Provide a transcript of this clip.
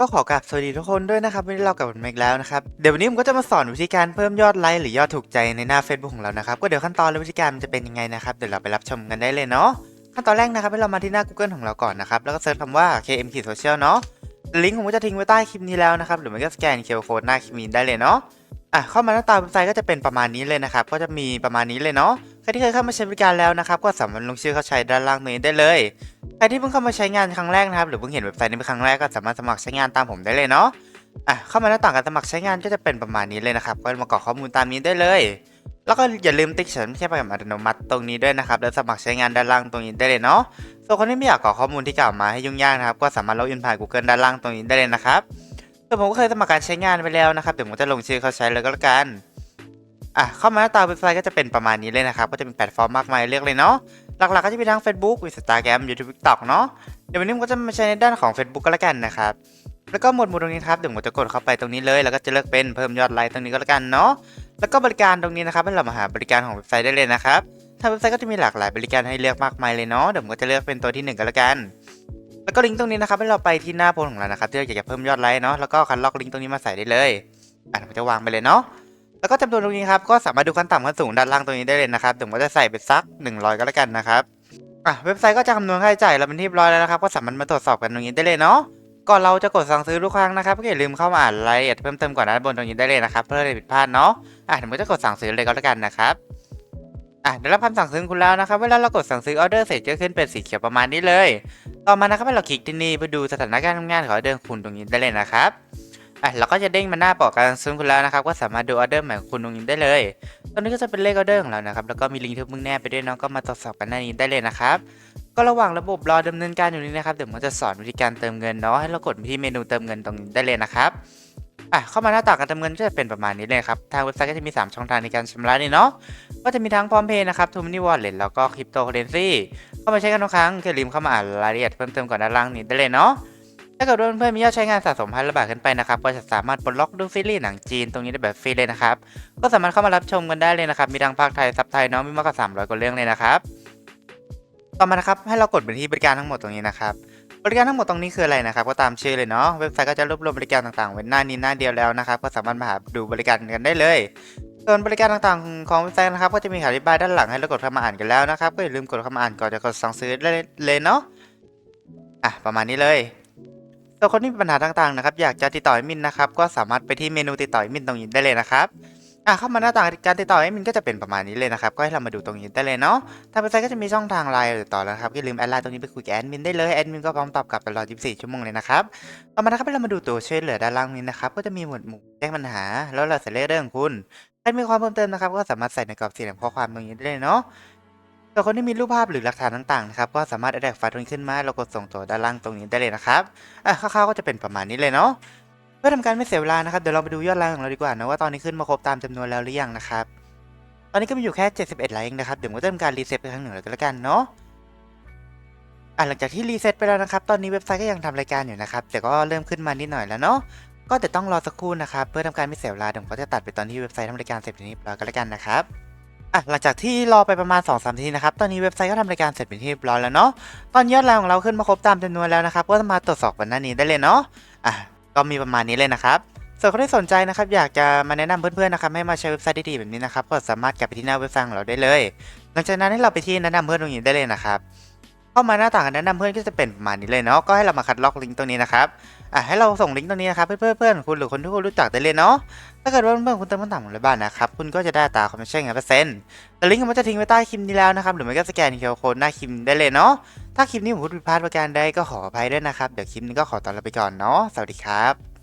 ก็ขอกราบสวัสดีทุกคนด้วยนะครับวันนี้เรากลับมาอีกแล้วนะครับเดี๋ยววันนี้ผมก็จะมาสอนวิธีการเพิ่มยอดไลค์หรือยอดถูกใจในหน้า Facebook ของเรานะครับก็เดี๋ยวขั้นตอนและวิธีการมันจะเป็นยังไงนะครับเดี๋ยวเราไปรับชมกันได้เลยเนาะขั้นตอนแรกนะครับให้เรามาที่หน้า Google ของเราก่อนนะครับแล้วก็เซิร์ชคำว่า KM Social เนาะลิงก์ผมก็จะทิ้งไว้ใต้คลิปนี้แล้วนะครับหรือไม่ก็สแกน QR Code หน้าคลิปนี้ได้เลยเนาะอะเข้ามาหน้าตาเว็บไซต์ก็จะเป็นประมาณนี้เลยนะครับก็จะมีประมาณนี้เลยเนาะ ครที่เคยเข้ามาใช้บริการแล้วนะครับก็สามารถลงชื่อเข้าใช้ด้านล่างนี้ได้เลย ใครที่เพิ่งเข้ามาใช้งานครั้งแรกนะครับหรือเพิ่งเห็นเว็บไซต์นี้เป็นครั้งแรกก็สามารถสมัครใช้งานตามผมได้เลยเนาะอะเข้ามาหน้าต่างการสมัครใช้งานก็จะเป็นประมาณนี้เลยนะครับก็มากรอกข้อมูลตามนี้ได้เลย แล้วก็อย่าลืมติ๊กเฉินแค่ไปกับอัตโนมัติตรงนี้ด้วยนะครับแล้วสมัครใช้งานด้านล่างตรงนี้ได้เลยเนาะส่วนคนที่ไม่อยากกรอกข้อมูลที่กล่าวมาให้ยุ่งยากนะครับก็สามารถล็อกอินผ่าน Google ด้านล่างตรงนี้ได้เลยนะครับส่วนผมก็เคยสมัครการใช้งานไปแล้วนะครับเดี๋ยวผมจะลงชื่อเข้าใช้เลยก็แล้วกัน อะเข้ามาหน้าตาเว็บไซต์ก็จะเป็นประมาณนี้เลยนะครับ ก็จะมีแพลตฟอร์มมากมายเลือกเลยเนาะ หลักๆก็จะมีทั้ง Facebook Instagram YouTube TikTok เนาะ เดี๋ยววันนี้ผมก็จะมาใช้ในด้านของ Facebook ก็แล้วกันนะครับ แล้วก็หมวดหมู่ตรงนี้ครับเดี๋ยวผมจะกดเข้าไปตรงนี้เลย แล้วก็จะเลือกเป็นเพิ่มยอดไลค์ตรงนี้ก็แล้วกันเนาะ แล้วก็บริการตรงนี้นะครับให้เรามาหาบริการของเว็บไซต์ได้เลยนะครับทางเว็บไซต์ก็จะมีหลากหลายบริการให้เลือกมากมายเลยเนาะ เดี๋ยวผมก็จะเลือกเป็นตัวที่หนึ่งก็แล้วกัน แล้วก็ลิงก์ตรงนี้นะครับให้เราไปที่หน้าโพสของเรานะครับที่เราอยากจะเพิ่มยอดไลค์เนาะ แล้วก็คันล็อกลิงก์ตรงนี้มาใส่ได้เลย อะผมจะวางไปเลยเนาะ แล้วก็จำนวนตรงนี้ครับก็สามารถดูขั้นต่ำขั้นสูงด้านล่างตรงนี้ได้เลยนะครับเดี๋ยวผมก็จะใส่ไปสัก 100 ก็แล้วกันนะครับอะเว็บไซต์ก็จะคำนวณค่าใช้จ่ายเราเป็นที่เรียบร้อยแล้วนะครับก็สามารถมาตรวจสอบกันตรงนี้ได้เลยเนาะก่อนเราจะกดสั่งซื้อทุกครั้งนะครับก็อย่าลืมเข้ามาอ่านรายละเอียดเพิ่มเติมก่อนด้านบนตรงนี้ได้เลยนะครับเพื่อไม่ให้ผิดพลาดเนาะอะเดี๋ยวผมจะกดสั่งซื้อเลยก็แล้วกันนะครับอะได้รับคำสั่งซื้อคุณแล้วนะครับเวลาเรากดสั่งซื้อออเดอร์เสร็จจะขึ้นเป็นสีเขียวประมาณนี้เลย ต่อมานะครับให้เราคลิกที่นี่เพื่อดูสถานการณ์ทำงานของออเดอร์คุณตรงนี้ได้เลยนะครับ อะเราก็จะเด้งมาหน้าปอกการซื้อคุณแล้วนะครับ ก็สามารถดูออเดอร์ใหม่ของคุณตรงนี้ได้เลยตรงนี้ก็จะเป็นเลขออเดอร์ของเรานะครับ แล้วก็มีลิงก์ที่มึงแนบไปด้วยเนาะก็มาตรวจสอบกันหน้านี้ได้เลยนะครับ ก็ระหว่างระบบรอดำเนินการอยู่นี้นะครับ เดี๋ยวผมจะสอนวิธีการเติมเงินเนาะ ให้เรากดไปที่เมนูเติมเงินตรงนี้ได้เลยนะครับอะเข้ามาหน้าต่างการเติมเงินก็จะเป็นประมาณนี้เลยครับ ทางเว็บไซต์ก็จะมี 3 ช่องทางในการชำระนี่เนาะ ก็จะมีทั้งพร้อมเพย์นะครับทูมินิวอลเล็ตแล้วก็คริปโตเคอเรนซีเข้ามาใช้กันทุกครั้งอย่าลืมเข้ามาอ่านรายละเอียดเพิ่มเติมก่อนด้านล่างนี้ได้เลยเนาะ ถ้าเกิดว่าเพื่อนๆมียอดใช้งานสะสมพันละบาทขึ้นไปนะครับก็จะสามารถปลดล็อกดูซีรีส์หนังจีนตรงนี้ได้แบบฟรีเลยนะครับ ก็สามารถเข้ามารับชมกันได้เลยนะครับ มีทั้งภาคไทยซับไทยเนาะมีมากกว่า300กว่าเรื่องเลยนะครับ ต่อมานะครับให้เรากดไปที่บริการทั้งหมดตรงนี้นะครับ บริการทั้งหมดตรงนี้คืออะไรนะครับ ก็ตามชื่อเลยเนาะ เว็บไซต์ก็จะรวบรวมบริการต่างๆไว้หน้านี้หน้าเดียวแล้วนะครับ ก็สามารถมาหาดูบริการกันได้เลย ส่วนบริการต่างๆ ของเว็บไซต์นะครับ ก็จะมีอธิบายด้านหลังให้เรากดเข้ามาอ่านกันแล้วนะครับ ก็อย่าลืมกดเข้ามาอ่านก่อนจะกดสั่งซื้อเลยเนาะ อะประมาณนี้เลย ส่วนคนที่มีปัญหาต่างๆนะครับอยากจะติดต่อแอดมินนะครับก็สามารถไปที่เมนูติดต่อแอดมินตรงนี้ได้เลยนะครับอะเข้ามาหน้าต่างการติดต่อแอดมินก็จะเป็นประมาณนี้เลยนะครับก็ให้เรามาดูตรงนี้ได้เลยเนาะทางเว็บไซต์ก็จะมีช่องทางไลน์ติดต่อแล้วครับอย่าลืมแอดไลน์ตรงนี้ไปคุยกับแอดมินได้เลยแอดมินก็พร้อมตอบกลับตลอด 24 ชั่วโมงเลยนะครับต่อมานะครับให้เรามาดูตัวช่วยเหลือด้านล่างนี้นะครับก็จะมีหมวดหมู่แจ้งปัญหา แล้วเราใส่เลขเรื่องของคุณใครมีความเพิ่มเติมนะครับก็สามารถใส่ในกรอบสี่เหลี่ยมข้อความตรงนี้ได้เลยเนาะ ส่วนคนที่มีรูปภาพหรือหลักฐานต่างๆนะครับก็สามารถแอดไฟล์ตรงนี้ขึ้นมาแล้วกดส่งตัวด้านล่างตรงนี้ได้เลยนะครับอะคร่าวๆก็จะเป็นประมาณนี้เลยเนาะเพื่อทำการไม่เสียเวลานะครับเดี๋ยวเราไปดูยอดไลค์ของเราดีกว่านะว่าตอนนี้ขึ้นมาครบตามจำนวนแล้วหรือยังนะครับตอนนี้ก็มีอยู่แค่ 71ไลค์เองนะครับเดี๋ยวผมก็จะทำการรีเซ็ตไปครั้งหนึ่งเลยก็แล้วกันเนาะอะหลังจากที่รีเซ็ตไปแล้วนะครับตอนนี้เว็บไซต์ก็ยังทำรายการอยู่นะครับแต่ก็เริ่มขึ้นมานิดหน่อยแล้วเนาะก็เดี๋ยวต้องรอสักครู่นะครับเพื่อทำการไม่เสียเวลาเดี๋ยวผมก็จะตัดไปตอนที่เว็บไซต์ทำรายการเสร็จนที่เรียบร้อยก็แล้วกันนะครับ อะหลังจากที่รอไปประมาณ2อสนาทีนะครับ ตอนนี้เว็บไซต์ก็ทำรายการเสร็จเป็นที่เรียบร้อยแล้วเนาะ ตอนยอดไลค์ของเราขึ้นมาครบตามจำนวนแล้วนะครับ ก็มาตรวจสอบกันหน้านี้ได้เลยเนาะ อะก็มีประมาณนี้เลยนะครับส่วนคนที่สนใจนะครับอยากจะมาแนะนำเพื่อนๆนะครับให้มาใช้เว็บไซต์ดีๆแบบนี้นะครับก็สามารถกลับไปที่หน้าเว็บไซต์ของเราได้เลย หลังจากนั้นให้เราไปที่แนะนำเพื่อนตรงนี้ได้เลยนะครับ เข้ามาหน้าต่างแนะนำเพื่อนก็จะเป็นประมาณนี้เลยเนาะก็ให้เรามาคัดลอกลิงก์ตรงนี้นะครับ อะให้เราส่งลิงก์ตรงนี้นะครับเพื่อนๆเพื่อนคุณหรือคนที่คุณรู้จักได้เลยเนาะถ้าเกิดว่าเพื่อนๆคุณเติมคำถามของเราบ้านนะครับคุณก็จะได้ตาคอมมิชชั่นเปอร์เซ็นต์แต่ลิงก์ผมจะทิ้งไว้ใต้คลิปนี้แล้วนะครับหรือไม่ก็สแกนเคอร์โค้ดหน้าคลิปได้เลยเนาะถ้าคลิปนี้ผมพูดผิดพลาดประการใดก็ขออภัยด้วยนะครับเดี๋ยวคลิปนี้ก็ขอตัวลาไปก่อนเนาะสวัสดีครับ